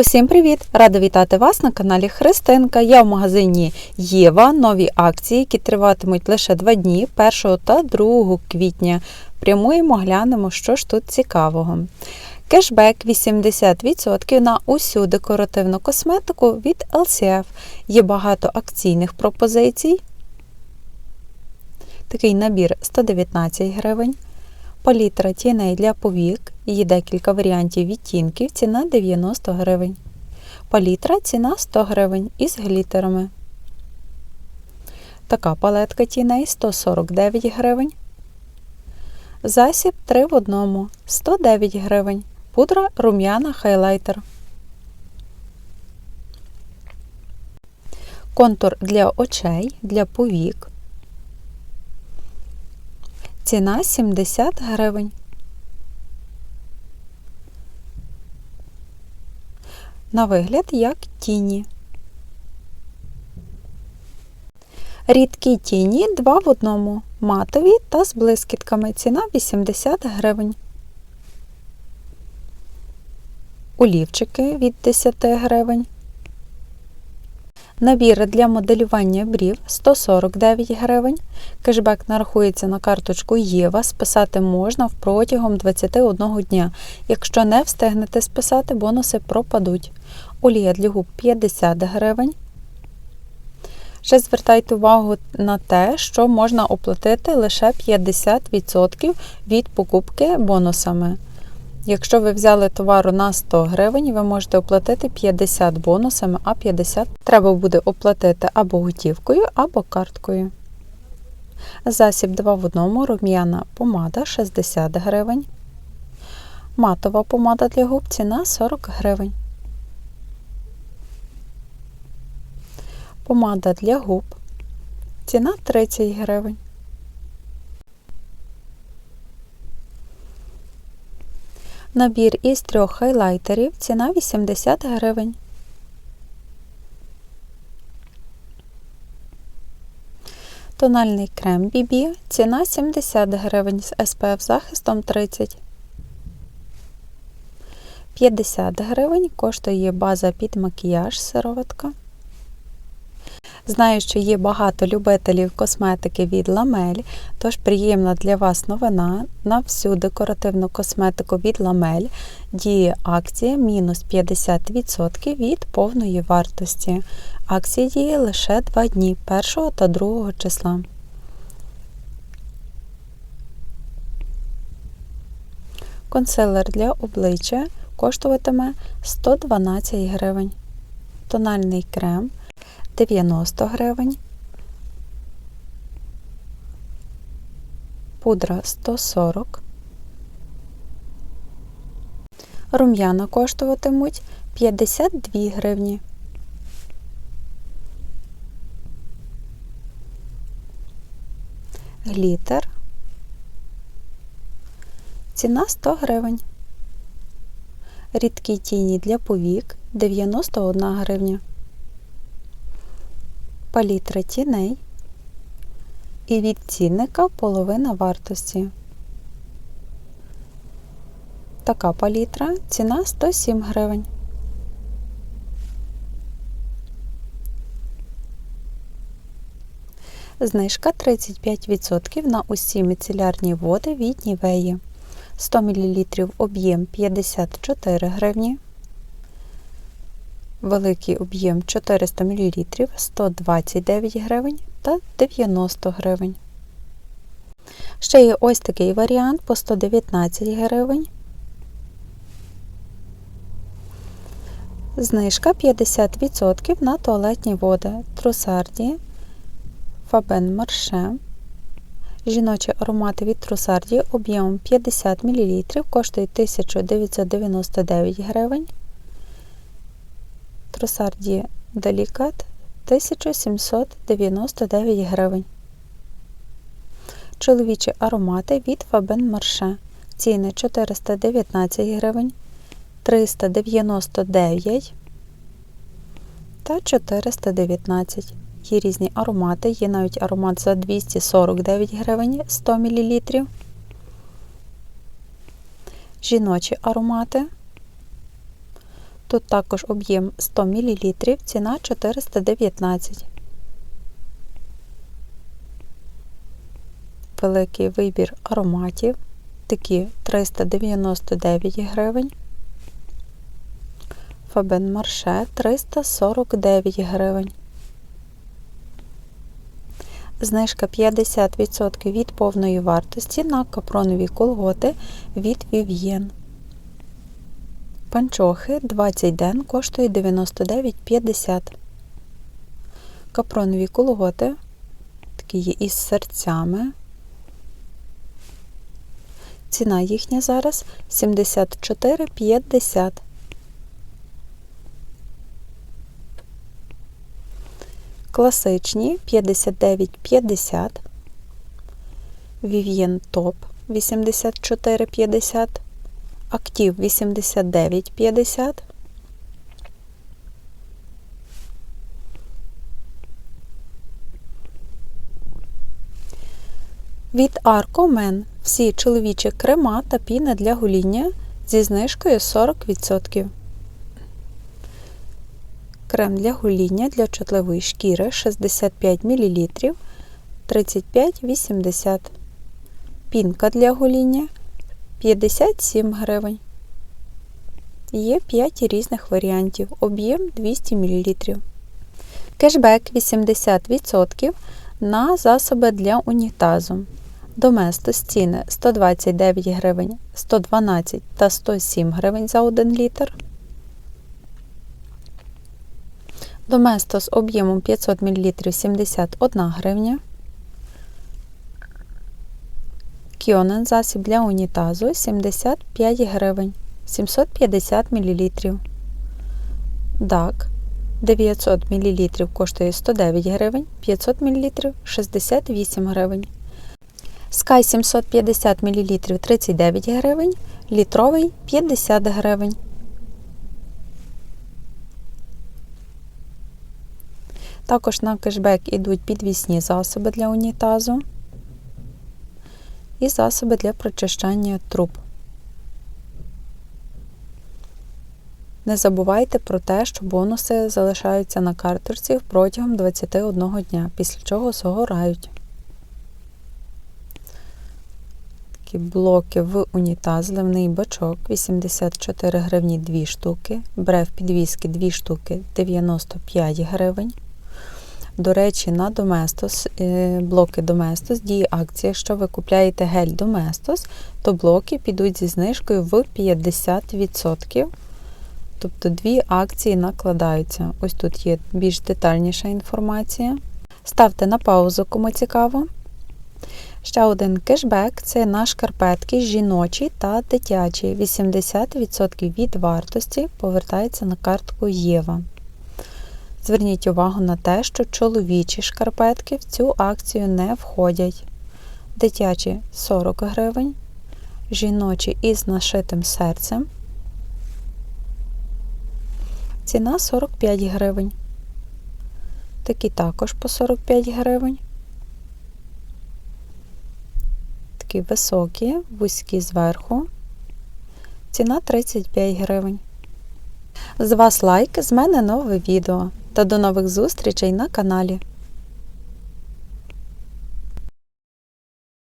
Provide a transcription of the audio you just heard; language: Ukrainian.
Усім привіт! Рада вітати вас на каналі Христинка. Я в магазині Єва. Нові акції, які триватимуть лише два дні, 1 та 2 квітня. Прямуємо, глянемо, що ж тут цікавого. Кешбек 80% на усю декоративну косметику від LCF. Є багато акційних пропозицій. Такий набір 119 гривень. Палітра тіней для повік. Є декілька варіантів відтінків. Ціна 90 гривень. Палітра ціна 100 гривень із глітерами. Така палетка тіней 149 гривень. Засіб 3 в одному 109 гривень. Пудра рум'яна хайлайтер. Контур для очей, для повік. Ціна 70 гривень. На вигляд як тіні. Рідкі тіні 2 в одному. Матові та з блискітками. Ціна 80 гривень. Олівчики від 10 гривень. Набір для моделювання брів 149 гривень. Кешбек нарахується на карточку Єва. Списати можна протягом 21 дня. Якщо не встигнете списати, бонуси пропадуть. Олія для губ 50 гривень. Ще звертайте увагу на те, що можна оплатити лише 50% від покупки бонусами. Якщо ви взяли товару на 100 гривень, ви можете оплатити 50 бонусами, а 50 треба буде оплатити або готівкою, або карткою. Засіб 2 в 1 рум'яна помада 60 гривень. Матова помада для губ ціна 40 гривень. Помада для губ. Ціна 30 гривень. Набір із трьох хайлайтерів. Ціна 80 гривень. Тональний крем BB. Ціна 70 гривень з SPF захистом 30. 50 гривень коштує база під макіяж сироватка. Знаю, що є багато любителів косметики від ламель, тож приємна для вас новина. На всю декоративну косметику від ламель діє акція мінус 50% від повної вартості. Акція діє лише 2 дні 1 та 2 числа. Консилер для обличчя коштуватиме 112 гривень. Тональний крем 90 гривень, пудра 140, рум'яна коштуватимуть 52 гривні. Глітер. Ціна 100 гривень. Рідкі тіні для повік 91 гривня палітра тіней і від цінника половина вартості. Така палітра ціна 107 гривень. Знижка 35% на усі міцелярні води від Нівеї. 100 мл об'єм 54 гривні великий об'єм 400 мл 129 гривень та 90 гривень. Ще є ось такий варіант по 119 гривень. Знижка 50% на туалетні води Трусарді, Фабен Марше. Жіночі аромати від Трусарді об'ємом 50 мл коштує 1999 гривень. Тросарді Делікат 1799 гривень. Чоловічі аромати від Фабен Марше. Ціни 419 гривень, 399 та 419. Є різні аромати, є навіть аромат за 249 гривень 100 мл. Жіночі аромати Тут також об'єм 100 мл, ціна 419. Великий вибір ароматів. Такі 399 гривень. Фабен Марше 349 гривень. Знижка 50% від повної вартості на капронові колготи від Vivien. Панчохи 20 ден коштує 99,50. Капронові колготи такі є із серцями. Ціна їхня зараз 74,50. Класичні 59,50. Vivien Top 84,50. Актив 89,50. Від Arcomen всі чоловічі крема та піни для гоління зі знижкою 40%. Крем для гоління для чутливої шкіри 65 мл 35,80. Пінка для гоління 57 гривень. Є 5 різних варіантів. Об'єм 200 мл. Кешбек 80% на засоби для унітазу. Доместос ціни 129 гривень, 112 та 107 гривень за 1 літр. Доместос об'ємом 500 мл 71 гривня. Кіонен засіб для унітазу 75 гривень 750 мл. Дак 900 мл коштує 109 гривень, 500 мл 68 гривень. Sky 750 мл 39 гривень, літровий 50 гривень. Також на кешбек йдуть підвісні засоби для унітазу і засоби для прочищання труб. Не забувайте про те, що бонуси залишаються на карточці протягом 21 дня, після чого згорають. Такі блоки в унітаз, зливний бачок 84 гривні 2 штуки, брев підвіски 2 штуки 95 гривень. До речі, на Доместос, блоки Доместос діє акція, якщо ви купляєте гель Доместос, то блоки підуть зі знижкою в 50%. Тобто дві акції накладаються. Ось тут є більш детальніша інформація. Ставте на паузу, кому цікаво. Ще один кешбек це на шкарпетки жіночі та дитячі. 80% від вартості повертається на картку Єва. Зверніть увагу на те, що чоловічі шкарпетки в цю акцію не входять. Дитячі 40 гривень, жіночі із нашитим серцем. Ціна 45 гривень. Такі також по 45 гривень. Такі високі, вузькі зверху. Ціна 35 гривень. З вас лайк, з мене нове відео. Та до нових зустрічей на каналі.